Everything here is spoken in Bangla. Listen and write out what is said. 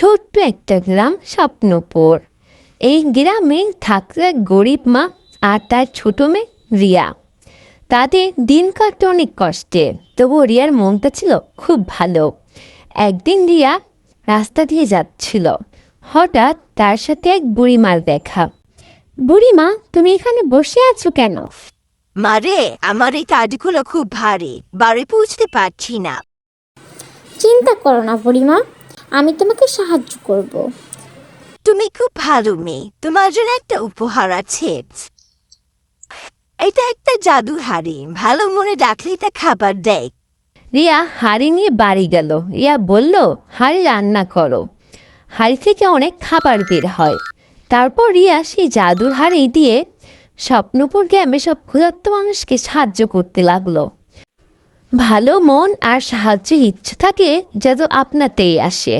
ছোট্ট একটা গ্রাম স্বপ্নপুর। এই গ্রামে থাকতো এক গরিব মা আর তার ছোট মেয়ে রিয়া। তাদের দিন কাটতো অনেক কষ্টে তবুও রিয়ার মনটা ছিল খুব ভালো। একদিন রিয়া রাস্তা দিয়ে যাচ্ছিল। হঠাৎ তার সাথে এক বুড়িমার দেখা। বুড়িমা তুমি এখানে বসে আছো কেন? মারে আমার এই কাজগুলো খুব ভারী বাড়ি পৌঁছতে পারছি না। চিন্তা করো না বুড়িমা আমি তোমাকে সাহায্য করব। তুমি খুব ভালো মেয়ে। তোমার জন্য একটা উপহার আছে। এটা একটা জাদু হাড়ি। ভালো মনে রাখলে এটা খাবার দেয়। রিয়া হাঁড়ি নিয়ে বাড়ি গেল। রিয়া বলল হাঁড়ি রান্না করো। হাঁড়ি থেকে অনেক খাবার বের হয়। তারপর রিয়া সেই জাদুর হাঁড়ি দিয়ে স্বপ্নপুর গ্রামে সব ক্ষুধার্ত মানুষকে সাহায্য করতে লাগল। ভালো মন আর সাহায্যের ইচ্ছা থাকে যেন আপনাতেই আসে।